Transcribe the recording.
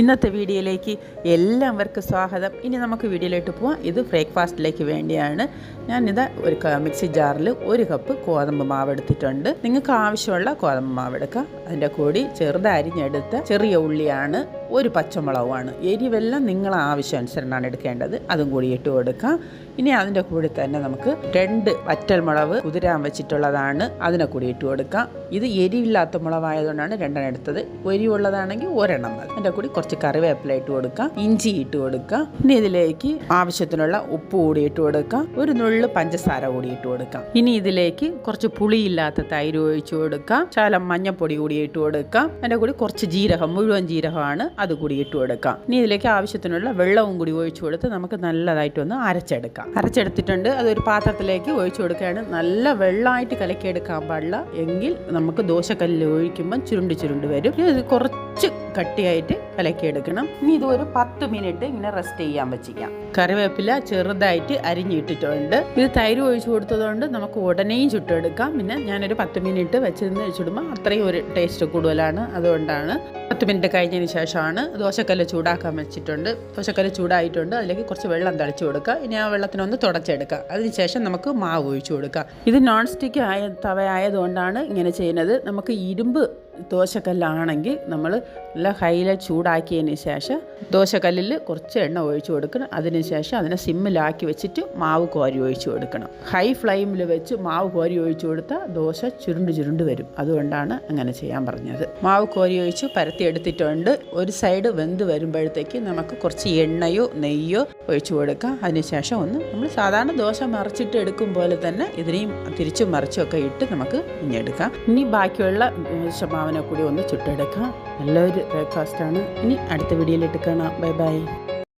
ഇന്നത്തെ വീഡിയോയിലേക്ക് എല്ലാവർക്കും സ്വാഗതം. ഇനി നമുക്ക് വീഡിയോയിലോട്ട് പോവാം. ഇത് ബ്രേക്ക്ഫാസ്റ്റിലേക്ക് വേണ്ടിയാണ്. ഞാനിത് ഒരു മിക്സി ജാറിൽ ഒരു കപ്പ് ഗോതമ്പ് മാവ് എടുത്തിട്ടുണ്ട്. നിങ്ങൾക്ക് ആവശ്യമുള്ള ഗോതമ്പ് മാവ് എടുക്കാം. അതിന്റെ കൂടി ചെറുതരിഞ്ഞെടുത്ത് ചെറിയ ഉള്ളിയാണ് ഒരു പച്ചമുളകുമാണ്. എരിവെല്ലാം നിങ്ങളെ ആവശ്യാനുസരണമാണ് എടുക്കേണ്ടത്. അതും കൂടി ഇട്ട് കൊടുക്കാം. ഇനി അതിന്റെ കൂടി തന്നെ നമുക്ക് രണ്ട് വറ്റൽമുളക് കുതിരാൻ വെച്ചിട്ടുള്ളതാണ്. അതിനെ കൂടി ഇട്ട് കൊടുക്കാം. ഇത് എരിവില്ലാത്ത മുളകായതുകൊണ്ടാണ് രണ്ടെണ്ണം എടുത്തത്. എരിവുള്ളതാണെങ്കിൽ ഒരെണ്ണം മതി. അതിന്റെ കൂടി കുറച്ച് കറിവേപ്പില ഇട്ട് കൊടുക്കുക ഇഞ്ചി ഇട്ട് കൊടുക്കുക. പിന്നെ ഇതിലേക്ക് ആവശ്യത്തിനുള്ള ഉപ്പ് കൂടി ഇട്ട് കൊടുക്കുക. ഒരു നുള്ളു പഞ്ചസാര കൂടി ഇട്ട് കൊടുക്കാം ഇനി ഇതിലേക്ക് കുറച്ച് പുളിയില്ലാത്ത തൈര് ഒഴിച്ചു കൊടുക്കാം ശകലം മഞ്ഞപ്പൊടി കൂടി ഇട്ട് കൊടുക്കാം അതിന്റെ കൂടി കുറച്ച് ജീരകം മുഴുവൻ ജീരകമാണ് അത് കൂടി ഇട്ട് കൊടുക്കാം ഇനി ഇതിലേക്ക് ആവശ്യത്തിനുള്ള വെള്ളവും കൂടി ഒഴിച്ചു കൊടുത്ത് നമുക്ക് നല്ലതായിട്ടൊന്ന് അരച്ചെടുക്കാം. അരച്ചെടുത്തിട്ടുണ്ട്. അതൊരു പാത്രത്തിലേക്ക് ഒഴിച്ചു കൊടുക്കുകയാണ്. നല്ല വെള്ളമായിട്ട് കലക്കിയെടുക്കാൻ പാടില്ല. എങ്കിൽ നമുക്ക് ദോശക്കല്ലിൽ ഒഴിക്കുമ്പോൾ ചുരുണ്ട് ചുരുണ്ട് വരും. ഇത് കുറച്ച് കട്ടിയായിട്ട് കലക്കി എടുക്കണം ഇനി ഇത് ഒരു പത്ത് മിനിറ്റ് ഇങ്ങനെ റെസ്റ്റ് ചെയ്യാൻ വെച്ചിരിക്കാം. കറിവേപ്പില ചെറുതായിട്ട് അരിഞ്ഞിട്ടിട്ടുണ്ട്. ഇത് തൈര് ഒഴിച്ചു കൊടുത്തതുകൊണ്ട് നമുക്ക് ഉടനെയും ചുട്ടെടുക്കാം. പിന്നെ ഞാനൊരു പത്ത് മിനിറ്റ് വെച്ചിരുന്ന് വെച്ചിടുമ്പോൾ അത്രയും ഒരു ടേസ്റ്റ് കൂടുതലാണ് അതുകൊണ്ടാണ്. പത്ത് മിനിറ്റ് കഴിഞ്ഞതിന് ശേഷമാണ് ദോശക്കല്ല് ചൂടാക്കാൻ വെച്ചിട്ടുണ്ട്. ദോശക്കല്ല് ചൂടായിട്ടുണ്ട്. അതിലേക്ക് കുറച്ച് വെള്ളം തളിച്ചു കൊടുക്കുക. ഇനി ആ വെള്ളത്തിനൊന്ന് തുടച്ചെടുക്കുക. അതിനുശേഷം നമുക്ക് മാവ് ഒഴിച്ചു കൊടുക്കുക. ഇത് നോൺ സ്റ്റിക്ക് ആയ തവ ആയതുകൊണ്ടാണ് ഇങ്ങനെ ചെയ്യുന്നത്. നമുക്ക് ഇരുമ്പ് ദോശക്കല്ലാണെങ്കിൽ നമ്മൾ നല്ല ഹൈല ചൂടാക്കിയതിന് ശേഷം ദോശക്കല്ലിൽ കുറച്ച് എണ്ണ ഒഴിച്ചു കൊടുക്കണം. അതിന് ശേഷം അതിനെ സിമ്മിലാക്കി വെച്ചിട്ട് മാവ് കോരി ഒഴിച്ചു കൊടുക്കണം. ഹൈ ഫ്ലെയിമിൽ വെച്ച് മാവ് കോരി ഒഴിച്ചു കൊടുത്താൽ ദോശ ചുരുണ്ട് ചുരുണ്ട് വരും. അതുകൊണ്ടാണ് അങ്ങനെ ചെയ്യാൻ പറഞ്ഞത്. മാവ് കോരി ഒഴിച്ച് പരത്തി എടുത്തിട്ടുണ്ട്. ഒരു സൈഡ് വെന്ത് വരുമ്പോഴത്തേക്ക് നമുക്ക് കുറച്ച് എണ്ണയോ നെയ്യോ ഒഴിച്ചു കൊടുക്കാം. അതിനുശേഷം ഒന്ന് നമ്മൾ സാധാരണ ദോശ മറിച്ചിട്ട് എടുക്കും പോലെ തന്നെ ഇതിനെയും തിരിച്ചും മറിച്ചും ഒക്കെ ഇട്ട് നമുക്ക് ഇഞ്ഞെടുക്കാം ഇനി ബാക്കിയുള്ള ദോശമാവിനെ കൂടി ഒന്ന് ചുട്ടെടുക്കാം. നല്ലൊരു ബ്രേക്ക്ഫാസ്റ്റാണ് ഇനി അടുത്ത വീഡിയോയിലിട്ട് കാണാം. Bye bye